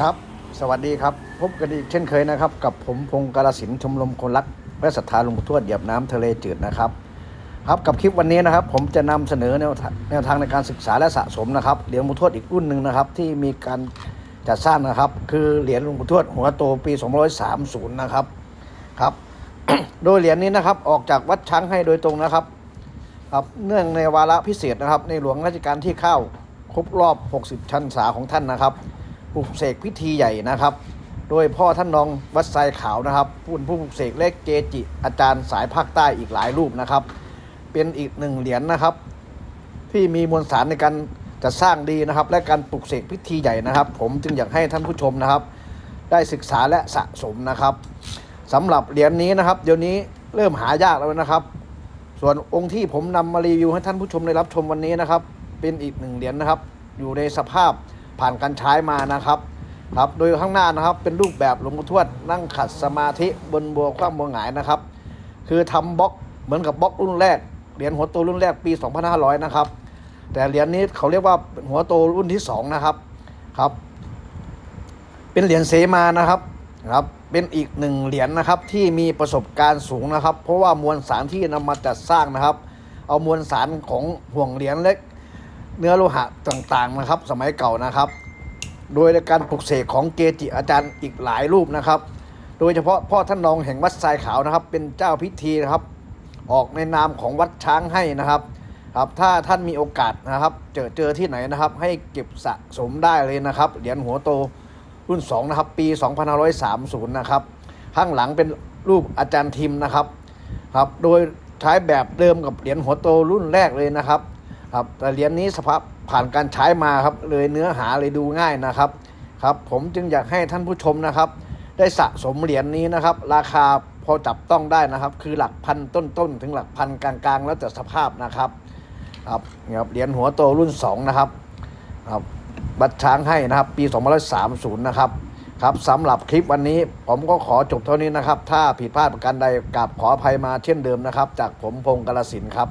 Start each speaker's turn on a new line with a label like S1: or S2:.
S1: ครับ สวัสดีครับ พบกันอีกเช่นเคยนะครับ กับผมพงศ์กาลสินชมรมคนรักและศรัทธาหลวงปู่ทวดเหยียบน้ำทะเลจืดนะครับ ครับกับคลิปวันนี้นะครับ ผมจะนำเสนอแนวทางแนวทางในการศึกษาและสะสมนะครับเหรียญหลวงปู่ทวดอีกรุ่นหนึ่งนะครับ ที่มีการจัดสร้างนะครับ คือเหรียญหลวงปู่ทวดหัวโตปี230นะครับครับ โดยเหรียญนี้นะครับออกจากวัดช้างให้โดยตรงนะครับครับเนื่องในวาระพิเศษนะครับ ในหลวงรัชกาลที่เข้าครบรอบ 60 ชันษาของท่านนะครับ ปลุกเสกพิธีใหญ่นะครับ โดยพ่อท่านนองวัดไซขาวนะครับผู้ผู้ปลุกเสกเลขเกจิอาจารย์สายภาคใต้อีกหลายรูปนะครับ เป็นอีกหนึ่งเหรียญนะครับ ที่มีมวลสารในการจัดสร้างดีนะครับ และการปลุกเสกพิธีใหญ่นะครับ ผมจึงอยากให้ท่านผู้ชมนะครับ ได้ศึกษาและสะสมนะครับสำหรับเหรียญนี้นะครับ เดี๋ยวนี้เริ่มหายากแล้วนะครับ ส่วนองค์ที่ผมนำมารีวิวให้ท่านผู้ชมได้รับชมวันนี้นะครับ เป็นอีกหนึ่งเหรียญนะครับ อยู่ในสภาพ ผ่านการใช้มานะครับครับโดยข้างหน้านะครับเป็นรูปแบบหลวงปู่ทวดนั่งขัดสมาธิบนบัวคว่ำบัวหงายนะครับ คือทำบล็อกเหมือนกับบล็อกรุ่นแรกเหรียญหัวโตรุ่นแรกปี 2500 นะครับ แต่เหรียญนี้เขาเรียกว่าหัวโตรุ่นที่สองนะครับครับ เป็นเหรียญเสมานะครับครับเป็นอีกหนึ่งเหรียญนะครับที่มีประสบการณ์สูงนะครับ เพราะว่ามวลสารที่นำมาจัดสร้างนะครับ เอามวลสารของห่วงเหรียญเล็ก เนื้อโลหะต่างๆนะครับ สมัยเก่านะครับ โดยการปลุกเสกของเกจิอาจารย์อีกหลายรูปนะครับ โดยเฉพาะพ่อท่านรองแห่งวัดทรายขาวนะครับ เป็นเจ้าพิธีนะครับ ออกในนามของวัดช้างให้นะครับครับถ้าท่านมีโอกาสนะครับ เจอเจอที่ไหนนะครับ ให้เก็บสะสมได้เลยนะครับ เหรียญหัวโตรุ่น 2 นะครับ ปี 2530 นะครับ ข้างหลังเป็นรูปอาจารย์ทิมนะครับครับ โดยใช้แบบเดิมกับเหรียญหัวโตรุ่นแรกเลยนะครับ ครับแต่เหรียญนี้สภาพผ่านการใช้มาครับ เลยเนื้อหาเลยดูง่ายนะครับครับ ผมจึงอยากให้ท่านผู้ชมนะครับ ได้สะสมเหรียญนี้นะครับ ราคาพอจับต้องได้นะครับ คือหลักพันต้นๆถึงหลักพันกลางๆ แล้วแต่สภาพนะครับครับครับเหรียญหัวโตรุ่น 2 นะครับครับบัตรช้างให้นะครับ ปี2530 นะครับครับสำหรับคลิปวันนี้ผมก็ขอจบเท่านี้นะครับ ถ้าผิดพลาดประการใดกราบขออภัยมาเช่นเดิมนะครับ จากผมพงศ์กาลสินครับ